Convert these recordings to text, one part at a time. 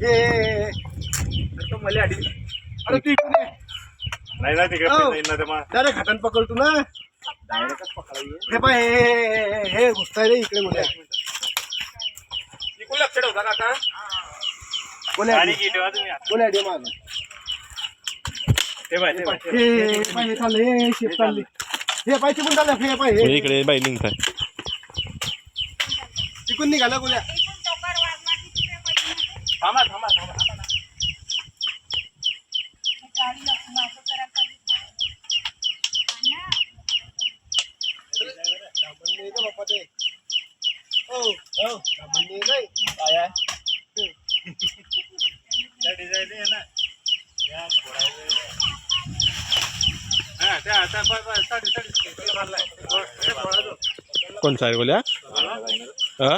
तो मला अडी अरे तू इकडे. नाही ना तिकडे हो. ना ते मग डायरेक्ट हातान पकडतो ना. डायरेक्टच पकडायची हे पाय हे हे, हे, हे घुसताय रे इकडे मुल्या इकडून लक्ष ठेवता काका माझा ते बाय ते बाय हे हे, पाय हे चालले हे चालले हे पाय चिकून चालले हे पाय इकडे चिकून निघाला बोल्या. थांबा थांबा थांबा त्या डिझाईन आहे ना त्या फोडायचं हा त्या आता बस बस साडी साडी त्याला मारलाय ते फोडायचं. कोण साहेब बोल्या हा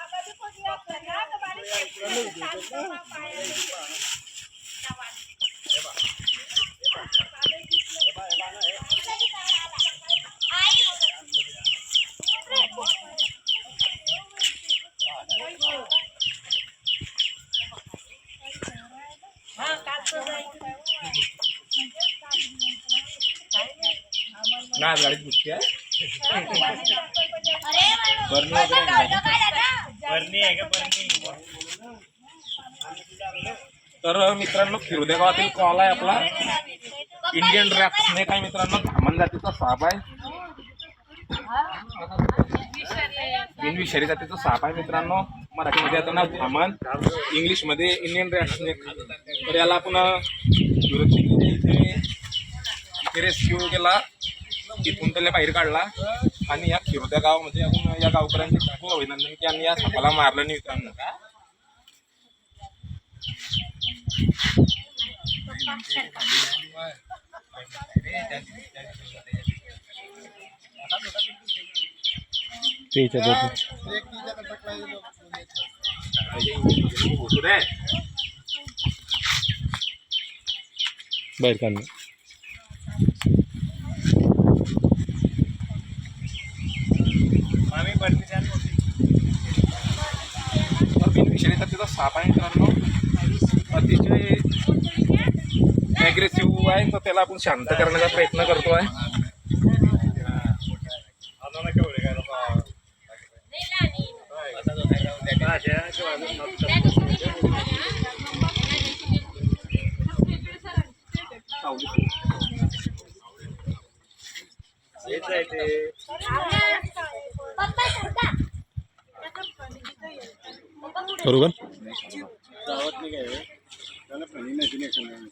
नाही गाडीत बुटकी आहे बरणी आहे का? बरणी. तर मित्रांनो खिरोदे गावातील कॉल आहे आपला. इंडियन रॅप स्नेक आहे मित्रांनो धामण जातीचा साप आहे. बिनविषारी जातीचा साप आहे मित्रांनो. मराठीमध्ये आता नाव धामण. इंग्लिशमध्ये इंडियन रॅप स्नेक तर याला आपण इथे रेस्क्यू केला. तिथून त्याला बाहेर काढला. आणि या खिरोद्या गावामध्ये आपण या गावकऱ्यांचे खूप अभिनंदन की यांनी या सापाला मारलं नाही मित्रांनो. पुढे बाहेर काढणं बिन बरणी द्या तर बिनविषारी साप आहे मित्रांनो हो. अतिशय ॲग्रेसिव्ह आहे तर त्याला आपण शांत करण्याचा प्रयत्न करतो आहे आलो केवढे काय आहे ते. बरोबर म्हणायचं नाही काय त्याला पाणी नाही दिली एखाद्याने.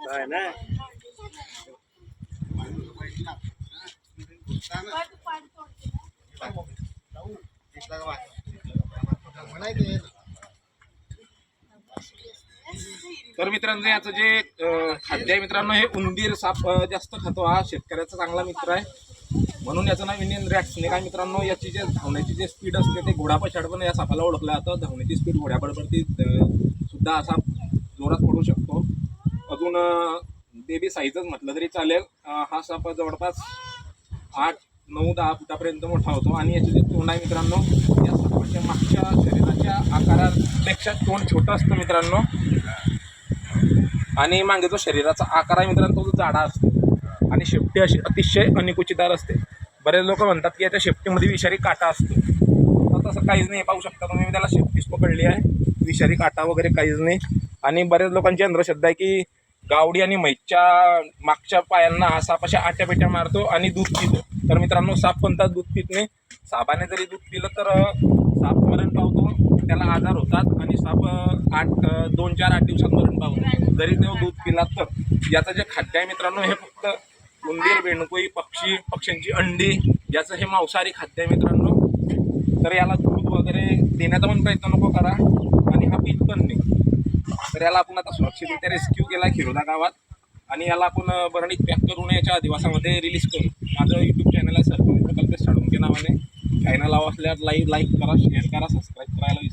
काय ना तर मित्रांनो याचं जे खाद्य आहे मित्रांनो हे उंदीर साप जास्त खातो हा. शेतकऱ्याचा चांगला मित्र आहे. म्हणून याचं नाव इंडियन रॅट स्नेक मित्रांनो याची जे धावण्याची जे स्पीड असते ते घोडापछाड पण या सापाला ओळखलं जातं. धावण्याची स्पीड घोड्याबरोबर सुद्धा असा जोरात पडू शकतो. अजून बेबी साईजच म्हटलं तरी चालेल. हा साप जवळपास आठ नऊ दहा फुटापर्यंत मोठा होतो. आणि याचे जे तोंड आहे मित्रांनो या सापाच्या मागच्या शरीराच्या आकारापेक्षा तोंड छोटं असतं मित्रांनो. आणि मागे जो शरीराचा आकार आहे मित्रांनो तो जाडा असतो. आणि शेपटी अशी अतिशय अनिकुचिदार असते. बरेच लोक म्हणतात की याच्या शेपटीमध्ये विषारी काटा असतो. तर तसं काहीच नाही पाहू शकता तुम्ही. मी त्याला शेपटीच पकडली आहे. विषारी काटा वगैरे काहीच नाही. आणि बरेच लोकांची अंधश्रद्धा आहे की गावडी आणि म्हैच्या मागच्या पायांना हा साप अशा आट्या मारतो आणि दूध पितो. तर मित्रांनो साप कोणता? दूध पित नाही. सापाने जरी दूध पिलं तर साप मरण पावतो. त्याला आजार होतात. आणि साप आठ दोन चार आठ दिवसात मरण पावतो जरी तो दूध पिला तर. याचं जे खाद्य आहे मित्रांनो हे फक्त उंदीर बेणकुई पक्षी पक्ष्यांची अंडी याचं हे मांसाहारी खाद्य आहे मित्रांनो. तर याला दूध वगैरे देण्याचा पण प्रयत्न नको करा. आणि हा पीत पण नाही. तर याला आपण आता सुरक्षितरित्या रेस्क्यू केला खिरोदा गावात. आणि याला आपण बरणीत पॅक करून याच्या अधिवासामध्ये रिलीज करू. माझं यूट्यूब चॅनल आहे सरकारी प्रकल्प साळुंके नावाने. चॅनल असल्यास लाईक लाईक करा शेअर करा सबस्क्राईब करायला